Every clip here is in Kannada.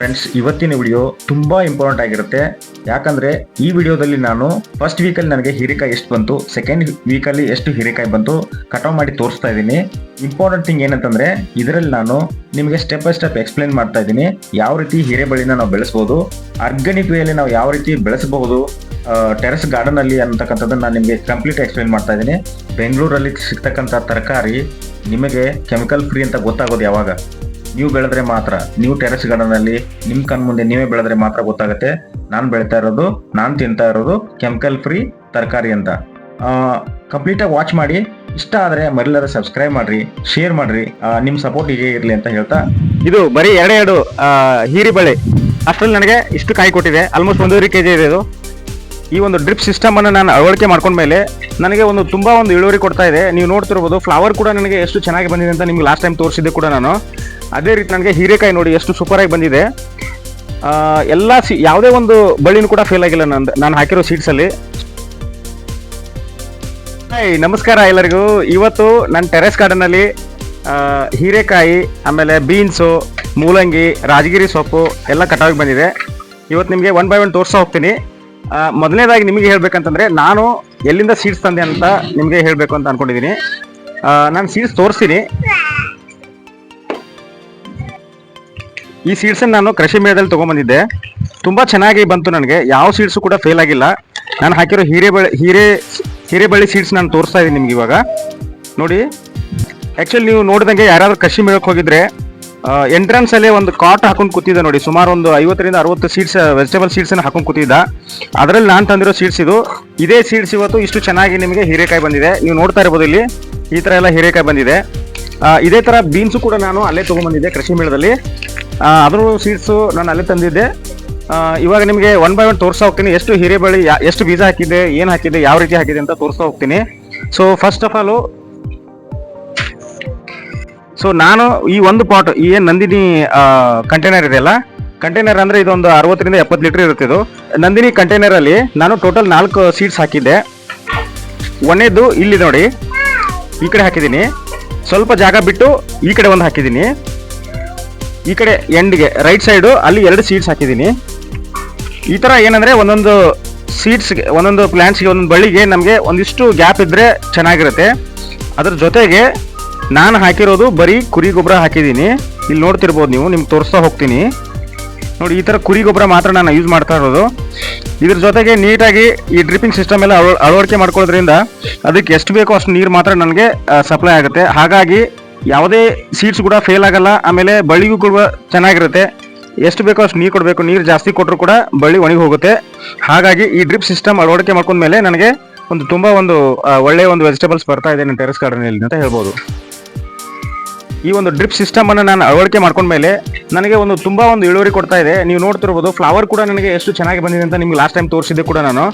ಫ್ರೆಂಡ್ಸ್ ಇವತ್ತಿನ ವಿಡಿಯೋ ತುಂಬಾ ಇಂಪಾರ್ಟೆಂಟ್ ಆಗಿರುತ್ತೆ. ಯಾಕಂದ್ರೆ ಈ ವಿಡಿಯೋದಲ್ಲಿ ನಾನು ಫಸ್ಟ್ ವೀಕಲ್ಲಿ ನನಗೆ ಹೀರೆಕಾಯಿ ಎಷ್ಟು ಬಂತು ಸೆಕೆಂಡ್ ವೀಕಲ್ಲಿ ಎಷ್ಟು ಹೀರೆಕಾಯಿ ಬಂತು ಕಟಾವ್ ಮಾಡಿ ತೋರಿಸ್ತಾ ಇದ್ದೀನಿ. ಇಂಪಾರ್ಟೆಂಟ್ ಥಿಂಗ್ ಏನಂತಂದ್ರೆ, ಇದರಲ್ಲಿ ನಾನು ನಿಮಗೆ ಸ್ಟೆಪ್ ಬೈ ಸ್ಟೆಪ್ ಎಕ್ಸ್ಪ್ಲೈನ್ ಮಾಡ್ತಾ ಇದ್ದೀನಿ. ಯಾವ ರೀತಿ ಹೀರೆಬಳ್ಳಿನ ನಾವು ಬೆಳೆಸ್ಬೋದು ಆರ್ಗ್ಯಾನಿಕ್ ವೇಯಲ್ಲಿ ನಾವು ಯಾವ ರೀತಿ ಬೆಳೆಸಬಹುದು ಟೆರೆಸ್ ಗಾರ್ಡನ್ ಅಲ್ಲಿ ಅಂತಕ್ಕಂಥದ್ದನ್ನ ನಾನು ನಿಮಗೆ ಕಂಪ್ಲೀಟ್ ಎಕ್ಸ್ಪ್ಲೈನ್ ಮಾಡ್ತಾ ಇದ್ದೀನಿ. ಬೆಂಗಳೂರಲ್ಲಿ ಸಿಗ್ತಕ್ಕಂಥ ತರಕಾರಿ ನಿಮಗೆ ಕೆಮಿಕಲ್ ಫ್ರೀ ಅಂತ ಗೊತ್ತಾಗೋದು ಯಾವಾಗ? ನೀವು ಬೆಳೆದ್ರೆ ಮಾತ್ರ, ನೀವು ಟೆರೆಸ್ ಗಾರ್ಡನ್ ಅಲ್ಲಿ ನಿಮ್ ಕಣ್ ಮುಂದೆ ನೀವೇ ಬೆಳೆದ್ರೆ ಮಾತ್ರ ಗೊತ್ತಾಗುತ್ತೆ. ನಾನು ಬೆಳಿತಾ ಇರೋದು, ನಾನು ತಿಂತಾ ಇರೋದು ಕೆಮಿಕಲ್ ಫ್ರೀ ತರಕಾರಿ ಅಂತ. ಕಂಪ್ಲೀಟ್ ಆಗಿ ವಾಚ್ ಮಾಡಿ, ಇಷ್ಟ ಆದ್ರೆ ಮರಿಲಾರ ಸಬ್ಸ್ಕ್ರೈಬ್ ಮಾಡ್ರಿ ಶೇರ್ ಮಾಡ್ರಿ ನಿಮ್ಮ ನಿಮ್ ಸಪೋರ್ಟ್ ಹೀಗೆ ಇರ್ಲಿ ಅಂತ ಹೇಳ್ತಾ. ಇದು ಬರೀ ಎರಡೇ ಎರಡು ಹೀರಿ ಬಳೆ ಅಷ್ಟರಲ್ಲಿ ನನಗೆ ಇಷ್ಟು ಕಾಯಿ ಕೊಟ್ಟಿದೆ ಆಲ್ಮೋಸ್ಟ್ ಒಂದೂವರೆ ಕೆ ಜಿ ಇದೆ ಇದು. ಈ ಒಂದು ಡ್ರಿಪ್ ಸಿಸ್ಟಮ್ ಅನ್ನು ನಾನು ಅಳವಡಿಕೆ ಮಾಡ್ಕೊಂಡ್ಮೇಲೆ ನನಗೆ ಒಂದು ತುಂಬಾ ಒಂದು ಇಳುವರಿ ಕೊಡ್ತಾ ಇದೆ. ನೀವು ನೋಡ್ತಿರ್ಬೋದು ಫ್ಲವರ್ ಕೂಡ ನನಗೆ ಎಷ್ಟು ಚೆನ್ನಾಗಿ ಬಂದಿದೆ ಅಂತ ನಿಮ್ಗೆ ಲಾಸ್ಟ್ ಟೈಮ್ ತೋರಿಸಿದ್ದೆ ಕೂಡ ನಾನು. ಅದೇ ರೀತಿ ನನಗೆ ಹೀರೆಕಾಯಿ ನೋಡಿ ಎಷ್ಟು ಸೂಪರಾಗಿ ಬಂದಿದೆ. ಎಲ್ಲ ಸಿ ಯಾವುದೇ ಒಂದು ಬಳ್ಳಿನೂ ಕೂಡ ಫೇಲ್ ಆಗಿಲ್ಲ ನಂದು ನಾನು ಹಾಕಿರೋ ಸೀಡ್ಸಲ್ಲಿ ಹಾಯ್ ನಮಸ್ಕಾರ ಎಲ್ಲರಿಗೂ. ಇವತ್ತು ನನ್ನ ಟೆರೆಸ್ ಗಾರ್ಡನಲ್ಲಿ ಹೀರೆಕಾಯಿ, ಆಮೇಲೆ ಬೀನ್ಸು ಮೂಲಂಗಿ, ರಾಜಗಿರಿ ಸೊಪ್ಪು ಎಲ್ಲ ಕಟಾವಿಗೆ ಬಂದಿದೆ. ಇವತ್ತು ನಿಮಗೆ ಒನ್ ಬೈ ಒನ್ ತೋರಿಸ್ತಾ ಹೋಗ್ತೀನಿ. ಮೊದಲನೇದಾಗಿ ನಿಮಗೆ ಹೇಳಬೇಕಂತಂದರೆ ನಾನು ಎಲ್ಲಿಂದ ಸೀಡ್ಸ್ ತಂದೆ ಅಂತ ನಿಮಗೆ ಹೇಳಬೇಕು ಅಂತ ಅಂದ್ಕೊಂಡಿದ್ದೀನಿ ನಾನು ಸೀಡ್ಸ್ ತೋರಿಸ್ತೀನಿ. ಈ ಸೀಡ್ಸನ್ನು ನಾನು ಕೃಷಿ ಮೇಳದಲ್ಲಿ ತೊಗೊಂಬಂದಿದ್ದೆ ತುಂಬ ಚೆನ್ನಾಗಿ ಬಂತು ನನಗೆ. ಯಾವ ಸೀಡ್ಸು ಕೂಡ ಫೇಲ್ ಆಗಿಲ್ಲ. ನಾನು ಹಾಕಿರೋ ಹೀರೆಬಳ್ಳಿ ಹೀರೆ ಹೀರೆಬಳ್ಳಿ ಸೀಡ್ಸ್ ನಾನು ತೋರಿಸ್ತಾ ಇದ್ದೀನಿ ನಿಮ್ಗೆ ಇವಾಗ. ನೋಡಿ ಆ್ಯಕ್ಚುಲಿ ನೀವು ನೋಡಿದಂಗೆ ಯಾರಾದರೂ ಕೃಷಿ ಮೇಳಕ್ಕೆ ಹೋಗಿದ್ರೆ ಎಂಟ್ರೆನ್ಸ್ ಅಲ್ಲೇ ಒಂದು ಕಾಟ್ ಹಾಕೊಂಡು ಕೂತಿದ್ದೆ ನೋಡಿ. ಸುಮಾರು ಒಂದು ಐವತ್ತರಿಂದ ಅರವತ್ತು ಸೀಡ್ಸ್ ವೆಜಿಟೇಬಲ್ ಸೀಡ್ಸ್ ಅನ್ನು ಹಾಕೊಂಡು ಕೂತಿದ್ದ. ಅದರಲ್ಲಿ ನಾನು ತಂದಿರೋ ಸೀಡ್ಸ್ ಇದು. ಇದೇ ಸೀಡ್ಸ್ ಇವತ್ತು ಇಷ್ಟು ಚೆನ್ನಾಗಿ ನಿಮಗೆ ಹೀರೆಕಾಯಿ ಬಂದಿದೆ. ನೀವು ನೋಡ್ತಾ ಇರ್ಬೋದು ಇಲ್ಲಿ. ಈ ಥರ ಎಲ್ಲ ಹೀರೆಕಾಯಿ ಬಂದಿದೆ. ಇದೇ ಥರ ಬೀನ್ಸು ಕೂಡ ನಾನು ಅಲ್ಲೇ ತೊಗೊಂಬಂದಿದ್ದೆ ಕೃಷಿ ಮೇಳದಲ್ಲಿ. ಅದ್ರ ಸೀಡ್ಸು ನಾನು ಅಲ್ಲೇ ತಂದಿದ್ದೆ. ಇವಾಗ ನಿಮಗೆ ಒನ್ ಬೈ ಒನ್ ತೋರಿಸ್ತಾ ಹೋಗ್ತೀನಿ. ಎಷ್ಟು ಹಿರೇಬಳ್ಳಿ ಎಷ್ಟು ಬೀಜ ಹಾಕಿದೆ ಏನು ಹಾಕಿದೆ ಯಾವ ರೀತಿ ಹಾಕಿದೆ ಅಂತ ತೋರಿಸ್ತಾ ಹೋಗ್ತೀನಿ. So first of all so ನಾನು ಈ ಒಂದು ಪಾಟ್ ಈ ಏನು ನಂದಿನಿ ಕಂಟೈನರ್ ಇದೆಯಲ್ಲ ಕಂಟೈನರ್ ಅಂದರೆ ಇದೊಂದು ಅರವತ್ತರಿಂದ ಎಪ್ಪತ್ತು ಲೀಟರ್ ಇರುತ್ತೆ ಇದು. ನಂದಿನಿ ಕಂಟೈನರಲ್ಲಿ ನಾನು ಟೋಟಲ್ ನಾಲ್ಕು ಸೀಡ್ಸ್ ಹಾಕಿದ್ದೆ. ಒಂದೇದು ಇಲ್ಲಿ ನೋಡಿ. ಈ ಕಡೆ ಹಾಕಿದ್ದೀನಿ. ಸ್ವಲ್ಪ ಜಾಗ ಬಿಟ್ಟು ಈ ಕಡೆ ಒಂದು ಹಾಕಿದ್ದೀನಿ. ಈ ಕಡೆ ಎಂಡ್ಗೆ ರೈಟ್ ಸೈಡು ಅಲ್ಲಿ ಎರಡು ಸೀಡ್ಸ್ ಹಾಕಿದ್ದೀನಿ. ಈ ಥರ ಏನಂದರೆ ಒಂದೊಂದು ಸೀಡ್ಸ್ಗೆ ಒಂದೊಂದು ಪ್ಲ್ಯಾಂಟ್ಸ್ಗೆ ಒಂದೊಂದು ಬಳ್ಳಿಗೆ ನಮಗೆ ಒಂದಿಷ್ಟು ಗ್ಯಾಪ್ ಇದ್ದರೆ ಚೆನ್ನಾಗಿರುತ್ತೆ. ಅದ್ರ ಜೊತೆಗೆ ನಾನು ಹಾಕಿರೋದು ಬರೀ ಕುರಿ ಗೊಬ್ಬರ ಹಾಕಿದ್ದೀನಿ. ಇಲ್ಲಿ ನೋಡ್ತಿರ್ಬೋದು ನೀವು, ನಿಮ್ಗೆ ತೋರಿಸ್ತಾ ಹೋಗ್ತೀನಿ. ನೋಡಿ, ಈ ಥರ ಕುರಿ ಗೊಬ್ಬರ ಮಾತ್ರ ನಾನು ಯೂಸ್ ಮಾಡ್ತಾ ಇರೋದು. ಇದ್ರ ಜೊತೆಗೆ ನೀಟಾಗಿ ಈ ಡ್ರಿಪ್ಪಿಂಗ್ ಸಿಸ್ಟಮ್ ಎಲ್ಲ ಅಳವ- ಅಳವಡಿಕೆ ಮಾಡ್ಕೊಳ್ಳೋದ್ರಿಂದ ಅದಕ್ಕೆ ಎಷ್ಟು ಬೇಕೋ ಅಷ್ಟು ನೀರು ಮಾತ್ರ ನನಗೆ ಸಪ್ಲೈ ಆಗುತ್ತೆ. ಹಾಗಾಗಿ ಯಾವುದೇ ಸೀಡ್ಸ್ ಕೂಡ ಫೇಲ್ ಆಗಲ್ಲ. ಆಮೇಲೆ ಬಳ್ಳಿಗೂ ಕೂಡ ಚೆನ್ನಾಗಿರುತ್ತೆ. ಎಷ್ಟು ಬೇಕೋ ಅಷ್ಟು ನೀರು ಕೊಡಬೇಕು. ನೀರು ಜಾಸ್ತಿ ಕೊಟ್ಟರು ಕೂಡ ಬಳ್ಳಿ ಒಣಗಿ ಹೋಗುತ್ತೆ. ಹಾಗಾಗಿ ಈ ಡ್ರಿಪ್ ಸಿಸ್ಟಮ್ ಅಳವಡಿಕೆ ಮಾಡ್ಕೊಂಡ ಮೇಲೆ ನನಗೆ ಒಂದು ತುಂಬ ಒಂದು ಒಳ್ಳೆಯ ಒಂದು ವೆಜಿಟೇಬಲ್ಸ್ ಬರ್ತಾ ಇದೆ ನನ್ನ ಟೆರೆಸ್ ಗಾರ್ಡನಲ್ಲಿ ಅಂತ ಹೇಳ್ಬೋದು. ಈ ಒಂದು ಡ್ರಿಪ್ ಸಿಸ್ಟಮನ್ನು ನಾನು ಅಳವಡಿಕೆ ಮಾಡ್ಕೊಂಡ್ಮೇಲೆ ನನಗೆ ಒಂದು ತುಂಬ ಒಂದು ಇಳುವರಿ ಕೊಡ್ತಾ ಇದೆ. ನೀವು ನೋಡ್ತಿರ್ಬೋದು ಫ್ಲವರ್ ಕೂಡ ನನಗೆ ಎಷ್ಟು ಚೆನ್ನಾಗಿ ಬಂದಿದೆ ಅಂತ ನಿಮ್ಗೆ ಲಾಸ್ಟ್ ಟೈಮ್ ತೋರಿಸಿದ್ದೆ ಕೂಡ ನಾನು.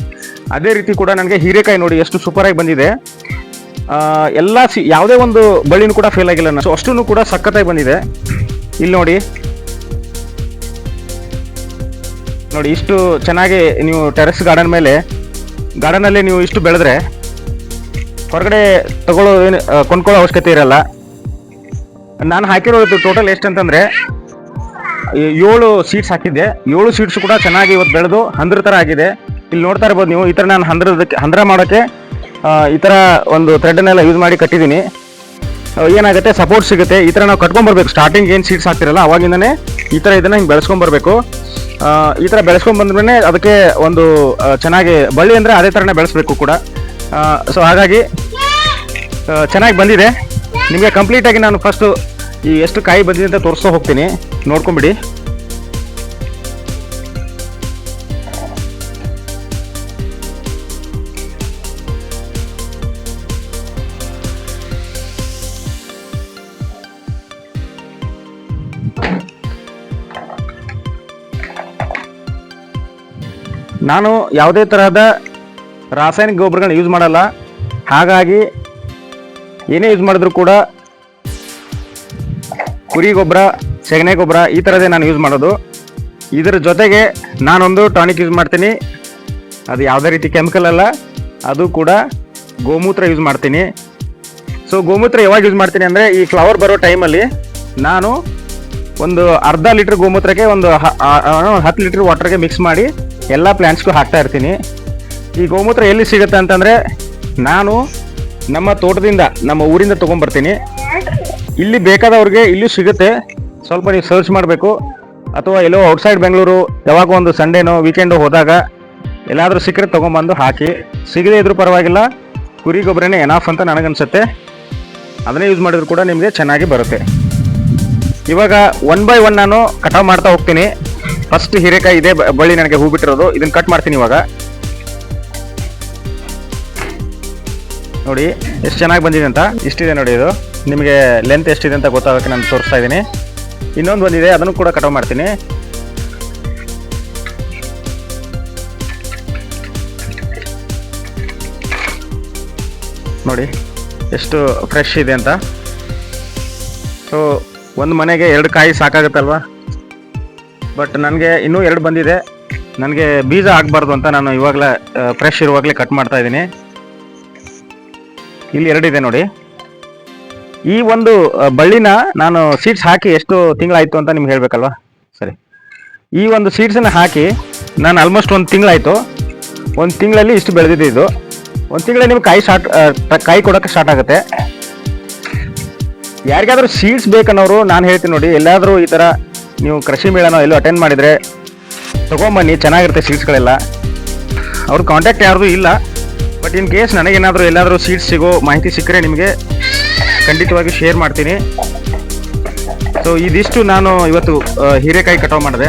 ಅದೇ ರೀತಿ ಕೂಡ ನನಗೆ ಹೀರೆಕಾಯಿ ನೋಡಿ ಎಷ್ಟು ಸೂಪರಾಗಿ ಬಂದಿದೆ. ಎಲ್ಲ ಸಿ ಯಾವುದೇ ಒಂದು ಬಳ್ಳಿನೂ ಕೂಡ ಫೇಲ್ ಆಗಿಲ್ಲ ನಾನು. ಅಷ್ಟೂ ಕೂಡ ಸಖತ್ತಾಗಿ ಬಂದಿದೆ. ಇಲ್ಲಿ ನೋಡಿ. ನೋಡಿ, ಇಷ್ಟು ಚೆನ್ನಾಗಿ ನೀವು ಟೆರೆಸ್ ಗಾರ್ಡನ್ ಮೇಲೆ ಗಾರ್ಡನಲ್ಲಿ ನೀವು ಇಷ್ಟು ಬೆಳೆದ್ರೆ, ಹೊರಗಡೆ ತಗೊಳ್ಳೋ ಏನು ಕೊಂಡ್ಕೊಳ್ಳೋ ಅವಶ್ಯಕತೆ ಇರಲ್ಲ. ನಾನು ಹಾಕಿರೋದು ಟೋಟಲ್ ಎಷ್ಟು ಅಂತಂದ್ರೆ ಏ- ಏಳು ಸೀಟ್ಸ್ ಹಾಕಿದ್ದೆ. ಏಳು ಸೀಟ್ಸ್ ಕೂಡ ಚೆನ್ನಾಗಿ ಇವತ್ತು ಬೆಳೆದು ಹಂದ್ರ ಥರ ಆಗಿದೆ. ಇಲ್ಲಿ ನೋಡ್ತಾ ಇರ್ಬೋದು ನೀವು, ಈ ಥರ ನಾನು ಹಂದ್ರದಕ್ಕೆ ಹಂದ್ರ ಮಾಡೋಕ್ಕೆ ಈ ಥರ ಒಂದು ಥ್ರೆಡ್ನೆಲ್ಲ ಯೂಸ್ ಮಾಡಿ ಕಟ್ಟಿದ್ದೀನಿ. ಏನಾಗುತ್ತೆ? ಸಪೋರ್ಟ್ ಸಿಗುತ್ತೆ. ಈ ಥರ ನಾವು ಕಟ್ಕೊಂಬರ್ಬೇಕು ಸ್ಟಾರ್ಟಿಂಗ್ ಏನು ಸೀಟ್ಸ್ ಹಾಕ್ತಿರಲ್ಲ, ಅವಾಗಿಂದನೇ ಈ ಥರ ಇದನ್ನು ಹಿಂಗೆ ಬೆಳೆಸ್ಕೊಂಬರ್ಬೇಕು ಈ ಥರ ಬೆಳೆಸ್ಕೊಂಡ್ ಬಂದ್ಮೇಲೆ ಅದಕ್ಕೆ ಒಂದು ಚೆನ್ನಾಗಿ ಬಳ್ಳಿ ಅಂದರೆ ಅದೇ ಥರನೇ ಬೆಳೆಸ್ಬೇಕು ಕೂಡ. ಸೊ ಹಾಗಾಗಿ ಚೆನ್ನಾಗಿ ಬಂದಿದೆ. ನಿಮಗೆ ಕಂಪ್ಲೀಟಾಗಿ ನಾನು ಫಸ್ಟು ಈ ಎಷ್ಟು ಕಾಯಿ ಬಂದಿದೆ ಅಂತ ತೋರಿಸ್ತಾ ಹೋಗ್ತೀನಿ. ನೋಡ್ಕೊಂಬಿಡಿ. ನಾನು ಯಾವುದೇ ತರಹದ ರಾಸಾಯನಿಕ ಗೊಬ್ಬರಗಳನ್ನ ಯೂಸ್ ಮಾಡಲ್ಲ. ಹಾಗಾಗಿ ಏನೇ ಯೂಸ್ ಮಾಡಿದ್ರು ಕೂಡ ಕುರಿ ಗೊಬ್ಬರ, ಸೆಗಣೆ ಗೊಬ್ಬರ ಈ ಥರದೇ ನಾನು ಯೂಸ್ ಮಾಡೋದು. ಇದರ ಜೊತೆಗೆ ನಾನೊಂದು ಟಾನಿಕ್ ಯೂಸ್ ಮಾಡ್ತೀನಿ. ಅದು ಯಾವುದೇ ರೀತಿ ಕೆಮಿಕಲ್ ಅಲ್ಲ. ಅದು ಕೂಡ ಗೋಮೂತ್ರ ಯೂಸ್ ಮಾಡ್ತೀನಿ. ಸೊ ಗೋಮೂತ್ರ ಯಾವಾಗ ಯೂಸ್ ಮಾಡ್ತೀನಿ ಅಂದರೆ ಈ ಫ್ಲವರ್ ಬರೋ ಟೈಮಲ್ಲಿ ನಾನು ಒಂದು ಅರ್ಧ ಲೀಟ್ರ್ ಗೋಮೂತ್ರಕ್ಕೆ ಒಂದು ಹತ್ತು ಲೀಟ್ರ್ ವಾಟರ್ಗೆ ಮಿಕ್ಸ್ ಮಾಡಿ ಎಲ್ಲ ಪ್ಲ್ಯಾಂಟ್ಸ್ಗೂ ಹಾಕ್ತಾ ಇರ್ತೀನಿ. ಈ ಗೋಮೂತ್ರ ಎಲ್ಲಿ ಸಿಗುತ್ತೆ ಅಂತಂದರೆ ನಾನು ನಮ್ಮ ತೋಟದಿಂದ ನಮ್ಮ ಊರಿಂದ ತೊಗೊಂಬರ್ತೀನಿ. ಇಲ್ಲಿ ಬೇಕಾದವ್ರಿಗೆ ಇಲ್ಲೂ ಸಿಗುತ್ತೆ. ಸ್ವಲ್ಪ ನೀವು ಸರ್ಚ್ ಮಾಡಬೇಕು. ಅಥವಾ ಎಲ್ಲೋ ಔಟ್ಸೈಡ್ ಬೆಂಗಳೂರು ಯಾವಾಗ ಒಂದು ಸಂಡೇನೋ ವೀಕೆಂಡೋ ಹೋದಾಗ ಎಲ್ಲಾದರೂ ಸಿಕ್ಕರೆ ತೊಗೊಂಬಂದು ಹಾಕಿ, ಸಿಗದೇ ಇದ್ರೂ ಪರವಾಗಿಲ್ಲ, ಕುರಿ ಗೊಬ್ಬರನೇ ಎನಾಫ್ ಅಂತ ನನಗನ್ಸುತ್ತೆ. ಅದನ್ನೇ ಯೂಸ್ ಮಾಡಿದ್ರು ಕೂಡ ನಿಮಗೆ ಚೆನ್ನಾಗಿ ಬರುತ್ತೆ. ಇವಾಗ ಒನ್ ಬೈ ಒನ್ ನಾನು ಕಟಾವು ಮಾಡ್ತಾ ಹೋಗ್ತೀನಿ. ಫಸ್ಟ್ ಹೀರೆಕಾಯಿ ಇದೆ ಬಳ್ಳಿ ನನಗೆ ಹೂ ಬಿಟ್ಟಿರೋದು. ಇದನ್ನ ಕಟ್ ಮಾಡ್ತೀನಿ ಇವಾಗ. ನೋಡಿ, ಎಷ್ಟು ಚೆನ್ನಾಗಿ ಬಂದಿದೆ ಅಂತ. ಇಷ್ಟಿದೆ ನೋಡಿ ಇದು. ನಿಮಗೆ ಲೆಂತ್ ಎಷ್ಟಿದೆ ಅಂತ ಗೊತ್ತಾಗೋಕ್ಕೆ ನಾನು ತೋರಿಸ್ತಾ ಇದ್ದೀನಿ. ಇನ್ನೊಂದು ಬಂದಿದೆ ಅದನ್ನು ಕೂಡ ಕಟಾವ್ ಮಾಡ್ತೀನಿ. ನೋಡಿ, ಎಷ್ಟು ಫ್ರೆಶ್ ಇದೆ ಅಂತ. ಸೊ ಒಂದು ಮನೆಗೆ ಎರಡು ಕಾಯಿ ಸಾಕಾಗುತ್ತಲ್ವಾ? ಬಟ್ ನನಗೆ ಇನ್ನೂ ಎರಡು ಬಂದಿದೆ. ನನಗೆ ಬೀಜ ಆಗಬಾರ್ದು ಅಂತ ನಾನು ಇವಾಗಲೇ ಫ್ರೆಶ್ ಇರುವಾಗಲೇ ಕಟ್ ಮಾಡ್ತಾ ಇದ್ದೀನಿ. ಇಲ್ಲಿ ಎರಡಿದೆ ನೋಡಿ. ಈ ಒಂದು ಬಳ್ಳಿನ ನಾನು ಸೀಡ್ಸ್ ಹಾಕಿ ಎಷ್ಟು ತಿಂಗಳಾಯಿತು ಅಂತ ನಿಮ್ಗೆ ಹೇಳ್ಬೇಕಲ್ವಾ? ಸರಿ. ಈ ಒಂದು ಸೀಡ್ಸನ್ನು ಹಾಕಿ ನಾನು ಆಲ್ಮೋಸ್ಟ್ ಒಂದು ತಿಂಗಳಾಯಿತು. ಒಂದು ತಿಂಗಳಲ್ಲಿ ಇಷ್ಟು ಬೆಳೆದಿದ್ದು ಇದು. ಒಂದು ತಿಂಗಳಲ್ಲಿ ನಿಮ್ಗೆ ಕಾಯಿ ಸ್ಟಾರ್ಟ್ ಕಾಯಿ ಕೊಡೋಕ್ಕೆ ಸ್ಟಾರ್ಟ್ ಆಗುತ್ತೆ. ಯಾರಿಗಾದರೂ ಸೀಡ್ಸ್ ಬೇಕನ್ನೋರು, ನಾನು ಹೇಳ್ತೀನಿ ನೋಡಿ. ಎಲ್ಲಾದರೂ ಈ ಥರ ನೀವು ಕೃಷಿ ಮೇಳನ ಎಲ್ಲೂ ಅಟೆಂಡ್ ಮಾಡಿದರೆ ತೊಗೊಂಬನ್ನಿ, ಚೆನ್ನಾಗಿರುತ್ತೆ ಸೀಟ್ಸ್ಗಳೆಲ್ಲ ಅವ್ರ ಕಾಂಟ್ಯಾಕ್ಟ್ ಯಾರ್ದು ಇಲ್ಲ. ಬಟ್ ಇನ್ ಕೇಸ್ ನನಗೇನಾದರೂ ಎಲ್ಲಾದರೂ ಸೀಟ್ಸ್ ಸಿಗೋ ಮಾಹಿತಿ ಸಿಕ್ಕರೆ ನಿಮಗೆ ಖಂಡಿತವಾಗಿ ಶೇರ್ ಮಾಡ್ತೀನಿ. ಸೊ ಇದಿಷ್ಟು ನಾನು ಇವತ್ತು ಹೀರೆಕಾಯಿ ಕಟಾವು ಮಾಡಿದೆ.